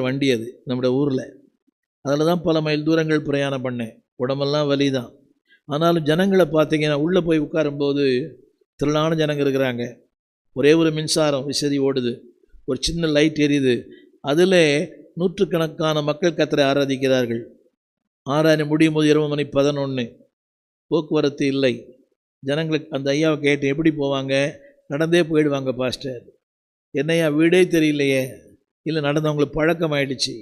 வண்டி அது நம்முடைய ஊரில். அதில் தான் பல மைல் தூரங்கள் பிரயாணம் பண்ணேன். உடம்பெல்லாம் வலி தான் ஆனாலும் ஜனங்களை பார்த்தீங்கன்னா உள்ளே போய் உட்காரும்போது திரளான ஜனங்க இருக்கிறாங்க. ஒரே ஒரு மின்சாரம் விசதி ஓடுது. ஒரு சின்ன லைட் எரியுது. அதில் நூற்றுக்கணக்கான மக்கள் கத்தரை ஆராதிக்கிறார்கள். ஆறாயிர முடியும் போது இரவு மணி பதினொன்று போக்குவரத்து இல்லை. ஜனங்களுக்கு அந்த ஐயாவை கேட்டு எப்படி போவாங்க? நடந்தே போயிடுவாங்க பாஸ்டர். என்னையா வீடே தெரியலையே. இல்லை நடந்தவங்களுக்கு பழக்கம் ஆயிடுச்சு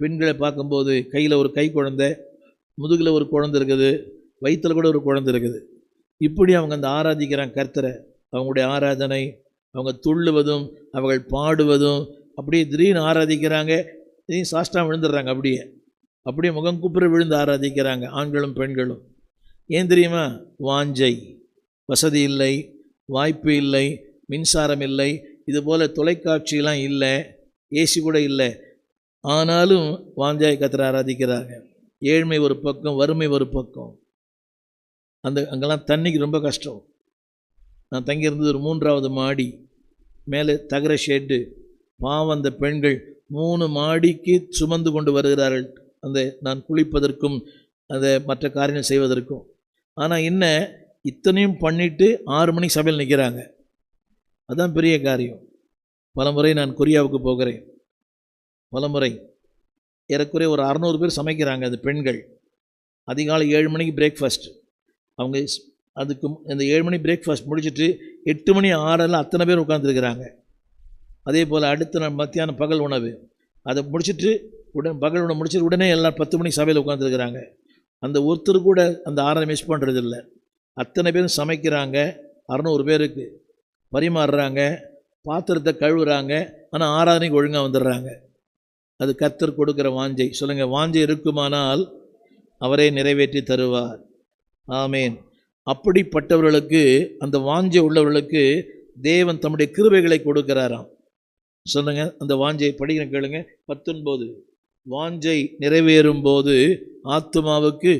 பெண்களை பார்க்கும்போது கையில் ஒரு கை குழந்தை முதுகில் ஒரு குழந்தை இருக்குது வயிற்றில் கூட ஒரு குழந்தை இருக்குது. இப்படி அவங்க அந்த ஆராதிக்கிறாங்க கர்த்தரை. அவங்களுடைய ஆராதனை அவங்க துள்ளுவதும் அவர்கள் பாடுவதும் அப்படியே திடீர்னு ஆராதிக்கிறாங்க இதையும் சாஷ்டா விழுந்துடுறாங்க அப்படியே. அப்படியே முகம் குப்புற விழுந்து ஆராதிக்கிறாங்க ஆண்களும் பெண்களும். ஏன் தெரியுமா? வாஞ்சை. வசதி இல்லை வாய்ப்பு இல்லை மின்சாரம் இல்லை இதுபோல் தொலைக்காட்சியெலாம் இல்லை ஏசி கூட இல்லை. ஆனாலும் வாஞ்சாய் கத்திர ஆராதிக்கிறாங்க ஏழ்மை ஒரு பக்கம் வறுமை ஒரு பக்கம். அந்த அங்கெல்லாம் தண்ணிக்கு ரொம்ப கஷ்டம். நான் தங்கியிருந்தது ஒரு மூன்றாவது மாடி. மேலே தகர ஷெட்டு. பாவம் அந்த பெண்கள் மூணு மாடிக்கு சுமந்து கொண்டு வருகிறார்கள். அந்த நான் குளிப்பதற்கும் அந்த மற்ற காரியங்கள் செய்வதற்கும். ஆனால் என்ன இத்தனையும் பண்ணிவிட்டு ஆறு மணிக்கு சபையில் நிற்கிறாங்க. அதுதான் பெரிய காரியம். பலமுறை நான் கொரியாவுக்கு போகிறேன். பலமுறை. ஏறக்குறைய ஒரு அறநூறு பேர் சமைக்கிறாங்க அது பெண்கள். அதிகாலை ஏழு மணிக்கு பிரேக்ஃபாஸ்ட் அவங்க அதுக்கு இந்த ஏழு மணி பிரேக்ஃபாஸ்ட் முடிச்சிட்டு எட்டு மணி ஆறெல்லாம் அத்தனை பேர் உட்காந்துருக்குறாங்க அதே போல் அடுத்த நாள் மத்தியானம் பகல் உணவு. அதை முடிச்சிட்டு உடன் பகல் உணவு முடிச்சிட்டு உடனே எல்லாம் பத்து மணிக்கு சபையில் உட்காந்துருக்குறாங்க அந்த ஒருத்தர் கூட அந்த ஆறை மிஸ் பண்ணுறதில்ல அத்தனை பேரும் சமைக்கிறாங்க. அறநூறு பேருக்கு. பரிமாறுறாங்க பாத்திரத்தை கழுவுறாங்க ஆனால் ஆராதனைக்கு ஒழுங்காக வந்துடுறாங்க. அது கத்தர் கொடுக்குற வாஞ்சை. சொல்லுங்கள் வாஞ்சை இருக்குமானால் அவரே நிறைவேற்றி தருவார். ஆமேன். அப்படிப்பட்டவர்களுக்கு அந்த வாஞ்சை உள்ளவர்களுக்கு தேவன் தம்முடைய கிருபைகளை கொடுக்கிறாராம். சொல்லுங்கள் அந்த வாஞ்சை படிக்கிற கேளுங்க. பத்தொன்பது. வாஞ்சை நிறைவேறும் போது ஆத்துமாவுக்கு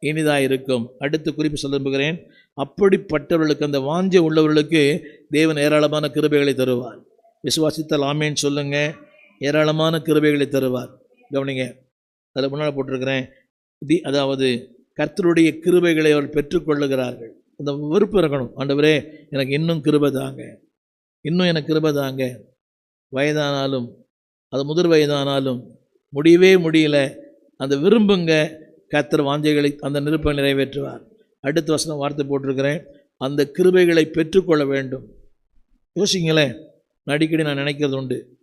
இனிதாக இருக்கும் அடுத்த குறிப்பு சொல்லுகிறேன் அப்படிப்பட்டவர்களுக்கு அந்த வாஞ்சை உள்ளவர்களுக்கு தேவன் ஏராளமான கிருபைகளை தருவார். விசுவாசித்தல் ஆமேன்னு சொல்லுங்க. ஏராளமான கிருபைகளை தருவார். கவனிங்க. அதில் முன்னால் போட்டிருக்கிறேன். தி அதாவது கர்த்தருடைய கிருபைகளை அவர் பெற்றுக்கொள்ளுகிறார்கள். அந்த விருப்பம் இருக்கணும். ஆண்டவரே எனக்கு இன்னும் கிருபை தாங்க. இன்னும் எனக்கு கிருபை தாங்க. வயதானாலும் அது முதிர் வயதானாலும் முடியவே முடியல. அந்த விரும்புங்க. கர்த்தர் வாஞ்சைகளை அந்த நிருப்பம் நிறைவேற்றுவார். அடுத்த வசனம் வார்த்தை போட்டிருக்கிறேன். அந்த கிருபைகளை பெற்றுக்கொள்ள வேண்டும். யோசிங்களேன் நான் அடிக்கடி நான் நினைக்கிறது உண்டு.